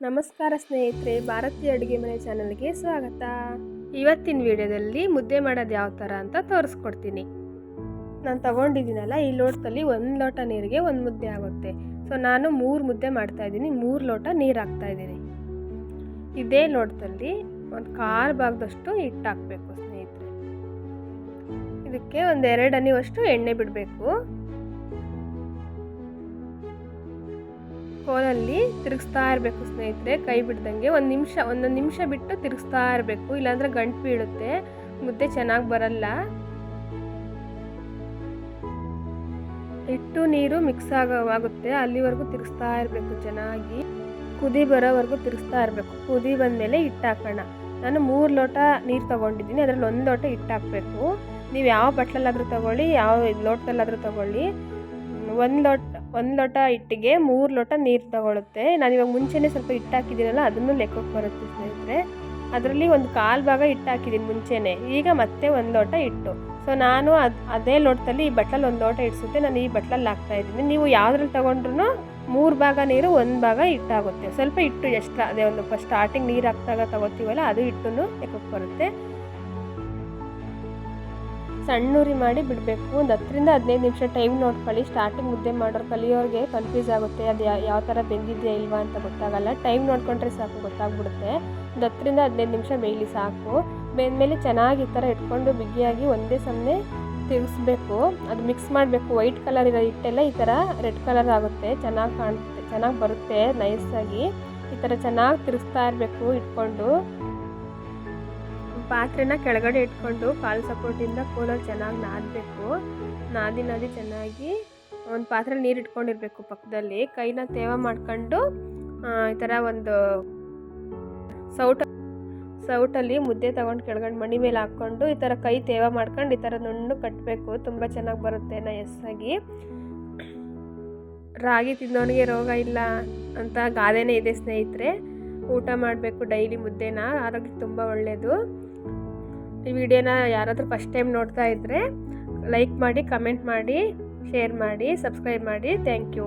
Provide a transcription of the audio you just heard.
ನಮಸ್ಕಾರ ಸ್ನೇಹಿತರೆ ಭಾರತೀಯ ಅಡುಗೆ ಮನೆ ಚಾನಲ್ಗೆ ಸ್ವಾಗತ. ಇವತ್ತಿನ ವಿಡಿಯೋದಲ್ಲಿ ಮುದ್ದೆ ಮಾಡೋದು ಯಾವ ಥರ ಅಂತ ತೋರಿಸ್ಕೊಡ್ತೀನಿ. ನಾನು ತೊಗೊಂಡಿದ್ದೀನಲ್ಲ, ಈ ಲೋಟದಲ್ಲಿ ಒಂದು ಲೋಟ ನೀರಿಗೆ ಒಂದು ಮುದ್ದೆ ಆಗುತ್ತೆ. ಸೊ ನಾನು ಮೂರು ಮುದ್ದೆ ಮಾಡ್ತಾ ಇದ್ದೀನಿ, ಮೂರು ಲೋಟ ನೀರು ಹಾಕ್ತಾ ಇದ್ದೀನಿ. ಇದೇ ಲೋಟದಲ್ಲಿ ಒಂದು ಕಾಲು ಭಾಗದಷ್ಟು ಹಿಟ್ಟು ಹಾಕಬೇಕು ಸ್ನೇಹಿತರೆ. ಇದಕ್ಕೆ ಒಂದು ಎರಡು ಎಣ್ಣೆ ಬಿಡಬೇಕು. ಕೋಲಲ್ಲಿ ತಿರುಗಿಸ್ತಾ ಇರಬೇಕು ಸ್ನೇಹಿತರೆ, ಕೈ ಬಿಡ್ದಂಗೆ. ಒಂದು ನಿಮಿಷ ಒಂದೊಂದು ನಿಮಿಷ ಬಿಟ್ಟು ತಿರುಗಿಸ್ತಾ ಇರಬೇಕು. ಇಲ್ಲಾಂದರೆ ಗಂಟು ಬೀಳುತ್ತೆ, ಮುದ್ದೆ ಚೆನ್ನಾಗಿ ಬರಲ್ಲ. ಹಿಟ್ಟು, ನೀರು ಮಿಕ್ಸ್ ಆಗೋ ಆಗುತ್ತೆ. ಅಲ್ಲಿವರೆಗೂ ತಿರುಗಿಸ್ತಾ ಇರಬೇಕು ಚೆನ್ನಾಗಿ. ಕುದಿ ಬರೋವರೆಗೂ ತಿರುಗಿಸ್ತಾ ಇರಬೇಕು. ಕುದಿ ಬಂದಮೇಲೆ ಹಿಟ್ಟು ಹಾಕೋಣ ನಾನು ಮೂರು ಲೋಟ ನೀರು ತೊಗೊಂಡಿದ್ದೀನಿ. ಅದರಲ್ಲಿ ಒಂದು ಲೋಟ ಹಿಟ್ಟು ಹಾಕಬೇಕು ನೀವು ಯಾವ ಬಟ್ಲಲ್ಲಾದರೂ ತೊಗೊಳ್ಳಿ, ಯಾವ ಲೋಟದಲ್ಲಾದರೂ ತೊಗೊಳ್ಳಿ. ಒಂದು ಲೋಟ ಒಂದು ಲೋಟ ಹಿಟ್ಟಿಗೆ ಮೂರು ಲೋಟ ನೀರು ತಗೊಳುತ್ತೆ. ನಾನು ಇವಾಗ ಮುಂಚೆನೇ ಸ್ವಲ್ಪ ಹಿಟ್ಟು ಹಾಕಿದ್ದೀನಲ್ಲ ಅದನ್ನು ಲೆಕ್ಕಕ್ಕೆ ಬರುತ್ತೆ ಸ್ನೇಹಿತರೆ. ಅದರಲ್ಲಿ ಒಂದು ಕಾಲು ಭಾಗ ಹಿಟ್ಟು ಹಾಕಿದ್ದೀನಿ ಮುಂಚೆನೇ. ಈಗ ಮತ್ತೆ ಒಂದು ಲೋಟ ಹಿಟ್ಟು. ಸೊ ನಾನು ಅದು, ಅದೇ ಲೋಟದಲ್ಲಿ ಈ ಬಟ್ಲಲ್ಲಿ ಒಂದು ಲೋಟ ಇಡ್ಸುತ್ತೆ ನಾನು ಈ ಬಟ್ಲಲ್ಲಿ ಹಾಕ್ತಾ ಇದ್ದೀನಿ. ನೀವು ಯಾವುದ್ರಲ್ಲಿ ತೊಗೊಂಡ್ರು ಮೂರು ಭಾಗ ನೀರು, ಒಂದು ಭಾಗ ಹಿಟ್ಟಾಗುತ್ತೆ. ಸ್ವಲ್ಪ ಹಿಟ್ಟು ಎಕ್ಸ್ಟ್ರಾ, ಅದೇ ಒಂದು ಫಸ್ಟ್ ಸ್ಟಾರ್ಟಿಂಗ್ ನೀರು ಹಾಕಿದಾಗ ತಗೋತೀವಲ್ಲ, ಅದು ಹಿಟ್ಟು ಲೆಕ್ಕಕ್ಕೆ ಬರುತ್ತೆ. ಸಣ್ಣೂರಿ ಮಾಡಿ ಬಿಡಬೇಕು. ಒಂದು ಹತ್ತರಿಂದ ಹದಿನೈದು ನಿಮಿಷ ಟೈಮ್ ನೋಡ್ಕೊಳ್ಳಿ. ಸ್ಟಾರ್ಟಿಂಗ್ ಮುದ್ದೆ ಮಾಡೋರು ಕಲಿಯೋರಿಗೆ ಕನ್ಫ್ಯೂಸ್ ಆಗುತ್ತೆ. ಅದು ಯಾವ ಥರ ಬೆಂದಿದೆಯಾ ಇಲ್ವಾ ಅಂತ ಗೊತ್ತಾಗಲ್ಲ. ಟೈಮ್ ನೋಡ್ಕೊಂಡ್ರೆ ಸಾಕು, ಗೊತ್ತಾಗ್ಬಿಡುತ್ತೆ. ಒಂದು ಹತ್ತರಿಂದ ಹದಿನೈದು ನಿಮಿಷ ಬೇಯಲಿ ಸಾಕು. ಬೆಂದಮೇಲೆ ಚೆನ್ನಾಗಿ ಈ ಥರ ಇಟ್ಕೊಂಡು ಬಿಗಿಯಾಗಿ ಒಂದೇ ಸಮನೆ ತಿರುಗಿಸ್ಬೇಕು ಅದು ಮಿಕ್ಸ್ ಮಾಡಬೇಕು. ವೈಟ್ ಕಲರ್ ಇರೋ ಹಿಟ್ಟೆಲ್ಲ ಈ ಥರ ರೆಡ್ ಕಲರ್ ಆಗುತ್ತೆ. ಚೆನ್ನಾಗಿ ಕಾಣುತ್ತೆ ಚೆನ್ನಾಗಿ ಬರುತ್ತೆ ನೈಸಾಗಿ ಈ ಥರ ಚೆನ್ನಾಗಿ ತಿರುಗಿಸ್ತಾ ಇರಬೇಕು ಇಟ್ಕೊಂಡು. ಪಾತ್ರೆನ ಕೆಳಗಡೆ ಇಟ್ಕೊಂಡು ಕಾಲು ಸಪೋರ್ಟಿಂದ ಕೋಲಲ್ಲಿ ಚೆನ್ನಾಗಿ ನಾದಬೇಕು. ನಾದಿ ನಾದಿ ಚೆನ್ನಾಗಿ ಒಂದು ಪಾತ್ರೆ ನೀರು ಇಟ್ಕೊಂಡಿರಬೇಕು ಪಕ್ಕದಲ್ಲಿ. ಕೈನ ತೇವ ಮಾಡ್ಕೊಂಡು ಈ ಥರ ಒಂದು ಸೌಟ, ಸೌಟಲ್ಲಿ ಮುದ್ದೆ ತೊಗೊಂಡು ಕೆಳಗಡೆ ಮಣಿ ಮೇಲೆ ಹಾಕ್ಕೊಂಡು ಈ ಥರ ಕೈ ತೇವ ಮಾಡ್ಕೊಂಡು ಈ ಥರ ನುಣ್ಣು ಕಟ್ಟಬೇಕು ತುಂಬ ಚೆನ್ನಾಗಿ ಬರುತ್ತೆ ನಯಸ್ಸಾಗಿ ರಾಗಿ ತಿನ್ನೋನಿಗೆ ರೋಗ ಇಲ್ಲ ಅಂತ ಗಾದೆನೇ ಇದೆ ಸ್ನೇಹಿತರೆ. ಊಟ ಮಾಡಬೇಕು ಡೈಲಿ ಮುದ್ದೆನ ಆರೋಗ್ಯಕ್ಕೆ ತುಂಬ ಒಳ್ಳೆಯದು ಈ ವಿಡಿಯೋನ ಯಾರಾದರೂ ಫಸ್ಟ್ ಟೈಮ್ ನೋಡ್ತಾ ಇದ್ದರೆ ಲೈಕ್ ಮಾಡಿ ಕಮೆಂಟ್ ಮಾಡಿ ಶೇರ್ ಮಾಡಿ ಸಬ್ಸ್ಕ್ರೈಬ್ ಮಾಡಿ. Thank you